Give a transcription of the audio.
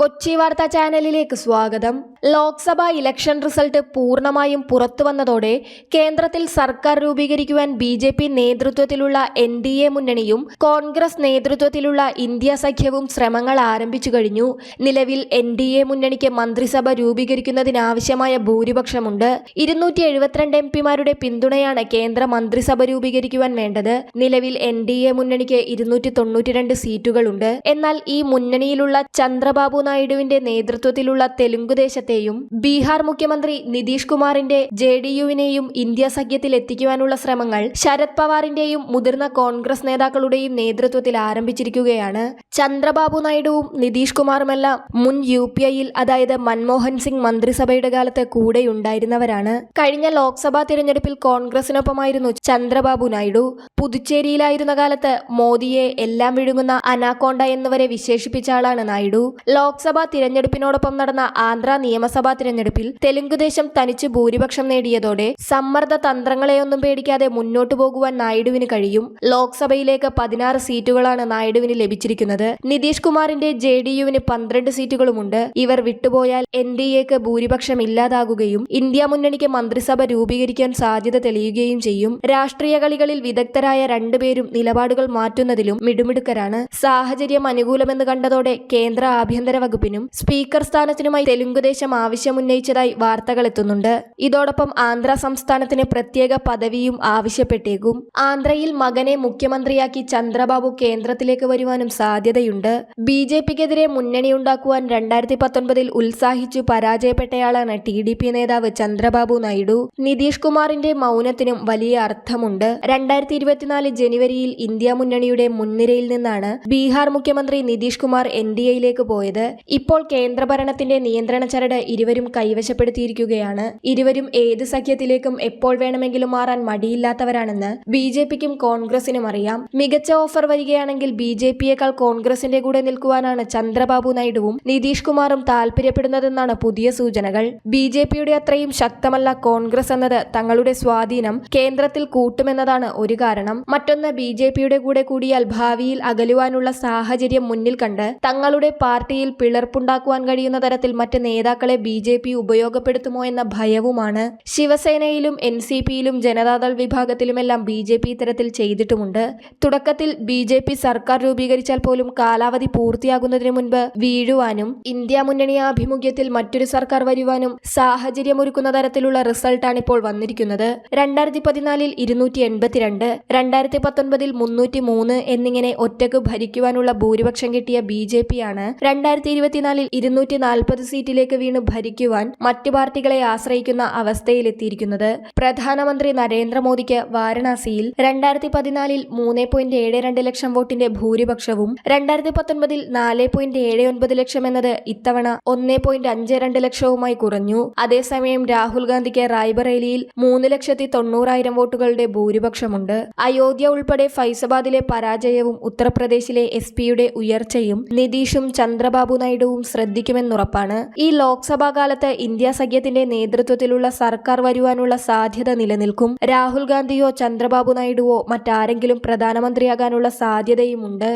കൊച്ചി വാർത്താ ചാനലിലേക്ക് സ്വാഗതം. ലോക്സഭാ ഇലക്ഷൻ റിസൾട്ട് പൂർണമായും പുറത്തുവന്നതോടെ കേന്ദ്രത്തിൽ സർക്കാർ രൂപീകരിക്കുവാൻ ബി ജെ പി നേതൃത്വത്തിലുള്ള എൻ ഡി എ മുന്നണിയും കോൺഗ്രസ് നേതൃത്വത്തിലുള്ള ഇന്ത്യ സഖ്യവും ശ്രമങ്ങൾ ആരംഭിച്ചു കഴിഞ്ഞു. നിലവിൽ എൻ ഡി എ മുന്നണിക്ക് മന്ത്രിസഭ രൂപീകരിക്കുന്നതിനാവശ്യമായ ഭൂരിപക്ഷമുണ്ട്. ഇരുന്നൂറ്റി എഴുപത്തിരണ്ട് എം പിമാരുടെ പിന്തുണയാണ് കേന്ദ്ര മന്ത്രിസഭ രൂപീകരിക്കുവാൻ വേണ്ടത്. നിലവിൽ എൻ ഡി എ മുന്നണിക്ക് ഇരുന്നൂറ്റി തൊണ്ണൂറ്റിരണ്ട് സീറ്റുകളുണ്ട്. എന്നാൽ ഈ മുന്നണിയിലുള്ള ചന്ദ്രബാബു നായിഡുവിന്റെ നേതൃത്വത്തിലുള്ള തെലുങ്കുദേശത്തെയും ബീഹാർ മുഖ്യമന്ത്രി നിതീഷ് കുമാറിന്റെ ജെ ഡി യുവിനെയും ഇന്ത്യ സഖ്യത്തിൽ എത്തിക്കുവാനുള്ള ശ്രമങ്ങൾ ശരത് പവാറിന്റെയും മുതിർന്ന കോൺഗ്രസ് നേതാക്കളുടെയും നേതൃത്വത്തിൽ ആരംഭിച്ചിരിക്കുകയാണ്. ചന്ദ്രബാബു നായിഡുവും നിതീഷ് കുമാറുമെല്ലാം മുൻ യു പി ഐയിൽ അതായത് മൻമോഹൻ സിംഗ് മന്ത്രിസഭയുടെ കാലത്ത് കൂടെയുണ്ടായിരുന്നവരാണ്. കഴിഞ്ഞ ലോക്സഭാ തിരഞ്ഞെടുപ്പിൽ കോൺഗ്രസിനൊപ്പമായിരുന്നു ചന്ദ്രബാബു നായിഡു. പുതുച്ചേരിയിലായിരുന്ന കാലത്ത് മോദിയെ എല്ലാം വിഴുങ്ങുന്ന അനാക്കോണ്ട എന്നുവരെ വിശേഷിപ്പിച്ച ആളാണ് നായിഡു. ലോക്സഭാ തിരഞ്ഞെടുപ്പിനോടൊപ്പം നടന്ന ആന്ധ്ര നിയമസഭാ തിരഞ്ഞെടുപ്പിൽ തെലുങ്കുദേശം തനിച്ച് ഭൂരിപക്ഷം നേടിയതോടെ സമ്മർദ്ദ തന്ത്രങ്ങളെയൊന്നും പേടിക്കാതെ മുന്നോട്ടു പോകുവാൻ നായിഡുവിന് കഴിയും. ലോക്സഭയിലേക്ക് പതിനാറ് സീറ്റുകളാണ് നായിഡുവിന് ലഭിച്ചിരിക്കുന്നത്. നിതീഷ് കുമാറിന്റെ ജെ ഡി യുവിന് പന്ത്രണ്ട് സീറ്റുകളുമുണ്ട്. ഇവർ വിട്ടുപോയാൽ എൻ ഡി എക്ക് ഭൂരിപക്ഷം ഇല്ലാതാകുകയും ഇന്ത്യ മുന്നണിക്ക് മന്ത്രിസഭ രൂപീകരിക്കാൻ സാധ്യത തെളിയുകയും ചെയ്യും. രാഷ്ട്രീയ കളികളിൽ വിദഗ്ധരായ രണ്ടുപേരും നിലപാടുകൾ മാറ്റുന്നതിലും മിടുമിടുക്കരാണ്. സാഹചര്യം അനുകൂലമെന്ന് കണ്ടതോടെ കേന്ദ്ര ആഭ്യന്തര വകുപ്പിനും സ്പീക്കർ സ്ഥാനത്തിനുമായി തെലുങ്കുദേശം ആവശ്യമുന്നയിച്ചതായി വാർത്തകൾ എത്തുന്നുണ്ട്. ഇതോടൊപ്പം ആന്ധ്ര സംസ്ഥാനത്തിന് പ്രത്യേക പദവിയും ആവശ്യപ്പെട്ടേക്കും. ആന്ധ്രയിൽ മകനെ മുഖ്യമന്ത്രിയാക്കി ചന്ദ്രബാബു കേന്ദ്രത്തിലേക്ക് വരുവാനും സാധ്യതയുണ്ട്. ബി ജെ പിക്കെതിരെ മുന്നണിയുണ്ടാക്കുവാൻ രണ്ടായിരത്തി പത്തൊൻപതിൽ ഉത്സാഹിച്ചു പരാജയപ്പെട്ടയാളാണ് ടി ഡി പി നേതാവ് ചന്ദ്രബാബു നായിഡു. നിതീഷ് കുമാറിന്റെ മൗനത്തിനും വലിയ അർത്ഥമുണ്ട്. രണ്ടായിരത്തി ഇരുപത്തിനാല് ജനുവരിയിൽ ഇന്ത്യ മുന്നണിയുടെ മുൻനിരയിൽ നിന്നാണ് ബീഹാർ മുഖ്യമന്ത്രി നിതീഷ് കുമാർ എൻ ഡി എയിലേക്ക് പോയത്. ഇപ്പോൾ കേന്ദ്രഭരണത്തിന്റെ നിയന്ത്രണ ചരട് ഇരുവരും കൈവശപ്പെടുത്തിയിരിക്കുകയാണ്. ഇരുവരും ഏത് സഖ്യത്തിലേക്കും എപ്പോൾ വേണമെങ്കിലും മാറാൻ മടിയില്ലാത്തവരാണെന്ന് ബി ജെ പിക്കും കോൺഗ്രസിനും അറിയാം. മികച്ച ഓഫർ വരികയാണെങ്കിൽ ബി ജെ പിയേക്കാൾ കോൺഗ്രസിന്റെ കൂടെ നിൽക്കുവാനാണ് ചന്ദ്രബാബു നായിഡുവും നിതീഷ് കുമാറും താൽപര്യപ്പെടുന്നതെന്നാണ് പുതിയ സൂചനകൾ. ബി ജെ പിയുടെ അത്രയും ശക്തമല്ല കോൺഗ്രസ് എന്നത് തങ്ങളുടെ സ്വാധീനം കേന്ദ്രത്തിൽ കൂട്ടുമെന്നതാണ് ഒരു കാരണം. മറ്റൊന്ന് ബി ജെ പിയുടെ കൂടെ കൂടിയാൽ ഭാവിയിൽ അകലുവാനുള്ള സാഹചര്യം മുന്നിൽ കണ്ട് തങ്ങളുടെ പാർട്ടിയിൽ പിളർപ്പുണ്ടാക്കുവാൻ കഴിയുന്ന തരത്തിൽ മറ്റ് നേതാക്കളെ ബി ജെ പി ഉപയോഗപ്പെടുത്തുമോ എന്ന ഭയവുമാണ് ശിവസേനയിലും എൻ സി പിയിലും ജനതാദൾ വിഭാഗത്തിലുമെല്ലാം ബി ജെ പി ഇത്തരത്തിൽ ചെയ്തിട്ടുമുണ്ട്. തുടക്കത്തിൽ ബി ജെ പി സർക്കാർ രൂപീകരിച്ചാൽ പോലും കാലാവധി പൂർത്തിയാകുന്നതിന് മുൻപ് വീഴുവാനും ഇന്ത്യ മുന്നണി ആഭിമുഖ്യത്തിൽ മറ്റൊരു സർക്കാർ വരുവാനും സാഹചര്യമൊരുക്കുന്ന തരത്തിലുള്ള റിസൾട്ടാണ് ഇപ്പോൾ വന്നിരിക്കുന്നത്. രണ്ടായിരത്തി പതിനാലിൽ ഇരുന്നൂറ്റി എൺപത്തിരണ്ട് രണ്ടായിരത്തി പത്തൊൻപതിൽ മുന്നൂറ്റി മൂന്ന് എന്നിങ്ങനെ ഒറ്റയ്ക്ക് ഭരിക്കുവാനുള്ള ഭൂരിപക്ഷം കിട്ടിയ ബി ജെ പി ആണ്. രണ്ടായിരത്തി ഇരുപത്തിനാലിൽ ഇരുന്നൂറ്റി നാൽപ്പത് സീറ്റിലേക്ക് വീണ് ഭരിക്കുവാൻ മറ്റു പാർട്ടികളെ ആശ്രയിക്കുന്ന അവസ്ഥയിലെത്തിയിരിക്കുന്നത് പ്രധാനമന്ത്രി നരേന്ദ്രമോദിക്ക് വാരണാസിയിൽ രണ്ടായിരത്തി പതിനാലിൽ മൂന്ന് പോയിന്റ് ഏഴ് രണ്ട് ലക്ഷം വോട്ടിന്റെ ഭൂരിപക്ഷവും രണ്ടായിരത്തി പത്തൊൻപതിൽ നാല് പോയിന്റ് ഏഴ് ഒൻപത് ലക്ഷം എന്നത് ഇത്തവണ ഒന്ന് പോയിന്റ് അഞ്ച് രണ്ട് ലക്ഷവുമായി കുറഞ്ഞു. അതേസമയം രാഹുൽ ഗാന്ധിക്ക് റായ്ബറേലിയിൽ മൂന്ന് ലക്ഷത്തി തൊണ്ണൂറായിരം വോട്ടുകളുടെ ഭൂരിപക്ഷമുണ്ട്. അയോധ്യ ഉൾപ്പെടെ ഫൈസബാദിലെ പരാജയവും ഉത്തർപ്രദേശിലെ എസ് പിയുടെ ഉയർച്ചയും നിതീഷും ചന്ദ്രബാബു നായിഡുവും ശ്രദ്ധിക്കുമെന്നുറപ്പാണ്. ഈ ലോക്സഭാ കാലത്ത് ഇന്ത്യ സഖ്യത്തിന്റെ നേതൃത്വത്തിലുള്ള സർക്കാർ വരുവാനുള്ള സാധ്യത നിലനിൽക്കും. രാഹുൽ ഗാന്ധിയോ ചന്ദ്രബാബു നായിഡുവോ മറ്റാരെങ്കിലും പ്രധാനമന്ത്രിയാകാനുള്ള സാധ്യതയുമുണ്ട്.